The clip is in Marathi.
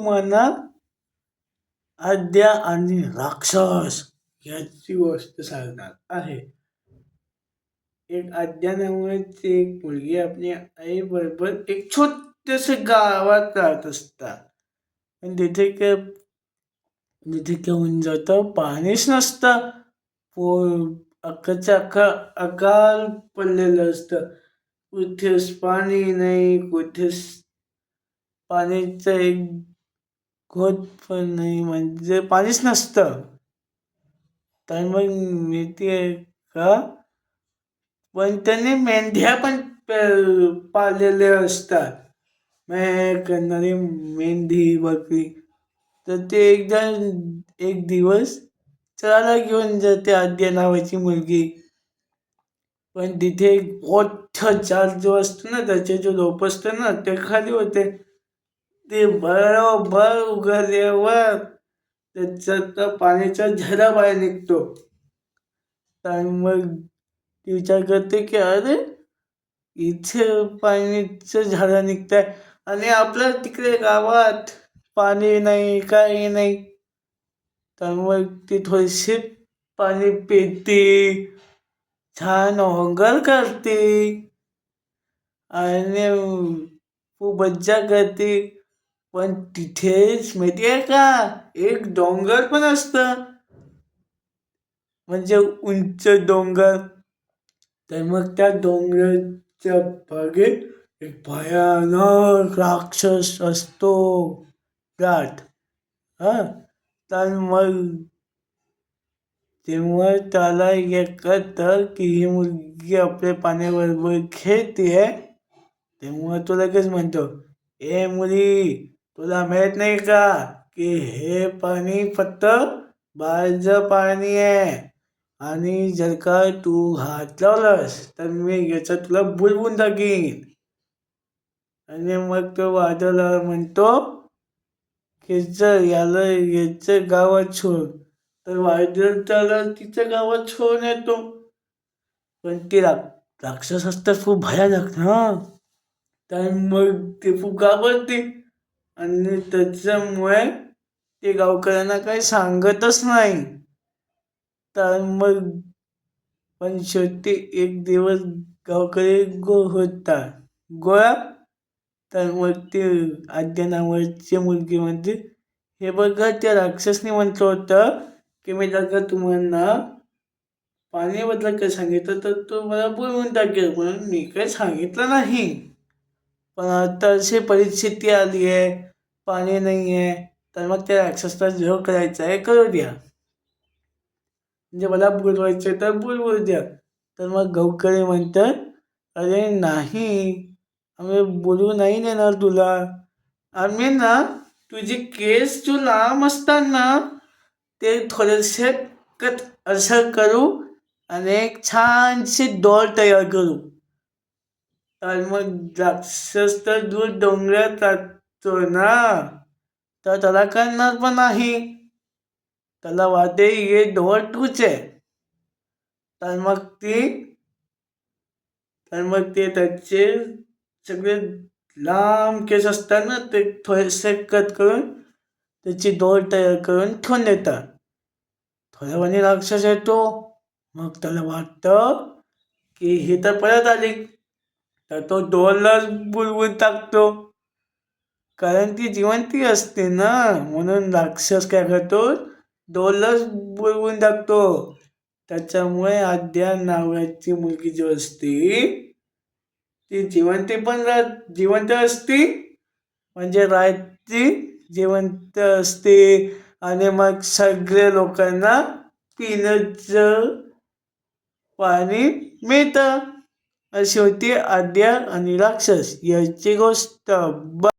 तुम्हाला आद्या आणि राक्षस याची गोष्ट सांगणार आहे. एक आद्या नावाची एक मुलगी आपली आई बरोबर एक छोटस गावात राहत असतात. पण तिथे काय तिथे घेऊन होऊन जातं पाणीच नसतं. पो अख्खाच्या अख्खा अकाल पडलेलं असतं. कुठेच पाणी नाही कुठेच पाण्याचं एक खोत पण नाही म्हणजे पाणीच नसतं. तर मग माहिती आहे का? पण त्यांनी मेंढ्या पण प- पाळलेल्या असतात. मे करणारी मेंढी बकरी तर ते एकदा एक दिवस चराला घेऊन जाते आद्या नावाची मुलगी. पण तिथे एक मोठं चार जो असतो ना त्याचे जो रोप असतं ना ते खाली होते. ते बरोबर उघडल्यावर त्याच्यात पाण्याचा झरा बाहेर निघतो. तर मग ती विचार करते की अरे इथे पाण्याचं झाडं निघतंय आणि आपल्या तिकडे गावात पाणी नाही काही नाही. तर मग ती थोडीशी पाणी पिते छान ओंगर करते आणि खूप मज्जा करते. पण तिथेच माहितीये का एक डोंगर पण असतं. म्हणजे उंच डोंगर. तर मग त्या डोंगराच्या बागेत एक भयानक राक्षस असतो. गाठ हा? तर मग तेव्हा त्याला एक कळतं की ही मुलगी आपल्या पाण्याबरोबर खेळते तेव्हा तो लगेच म्हणतो ए मुली तुला माहीत नाही का की हे पाणी फक्त बाहेरचं पाणी आहे? आणि जर का तू हात लावलास तर मी याचं तुला बुलवून टाकीन आणि मग तो वादळ म्हणतो की जर याला याचं गावात सोड. तर वादळ त्याला तिच्या गावात सोडून येतो. पण ती रा राक्षस असतात खूप भयानक ना तर मग ते खूप घाबरते आणि त्याच्यामुळे ते गावकऱ्यांना काही सांगतच नाही. तर मग पण शेवटी एक दिवस गावकरी गो होता गोळा? तर मग ते आद्या नावाची मुलगी म्हणते हे बघा त्या राक्षसने म्हटलं होतं की मी जर तुम्हाला पाण्याबद्दल काय सांगितलं तर तो मला बोलवून टाकेल म्हणून मी काही सांगितलं नाही. पण आता अशी परिस्थिती आली आहे पाणी नाही आहे तर मग त्या राक्षसला जो करायचं आहे करू द्या. म्हणजे मला बोलवायचं तर बुलवू द्या. तर मग गवकरी म्हणतात अरे नाही आम्ही बोलू नाही देणार तुला. आम्ही ना तुझी केस तू लांब असताना ते थोडेसे कट असं करू आणि एक छानशी डॉल तयार करू. तर मग राक्षस तर दूर डोंगरात जातो ना तर त्याला करणार पण नाही. त्याला वाटे हे डोळ तूच आहे तर मग ती तर मग ते त्याचे सगळे लांब केस असतात ना ते थोडेसे कट करून त्याची डोळ तयार करून ठेवून देतात. थोड्या वेळाने राक्षस येतो. मग त्याला वाटतं की ही तर परत आली. तर तो डोलच बुलवून टाकतो. कारण ती जिवंती असते ना? म्हणून राक्षस काय करतो? डोलच बुडवून टाकतो. त्याच्यामुळे आद्या नावाची मुलगी जी असते ती जिवंती पण जिवंत असते. म्हणजे रात्री जिवंत असते. आणि मग सगळ्या लोकांना पिण्याचं पाणी मिळतं. अशी होती आद्या आणि राक्षस याची गोष्ट. ब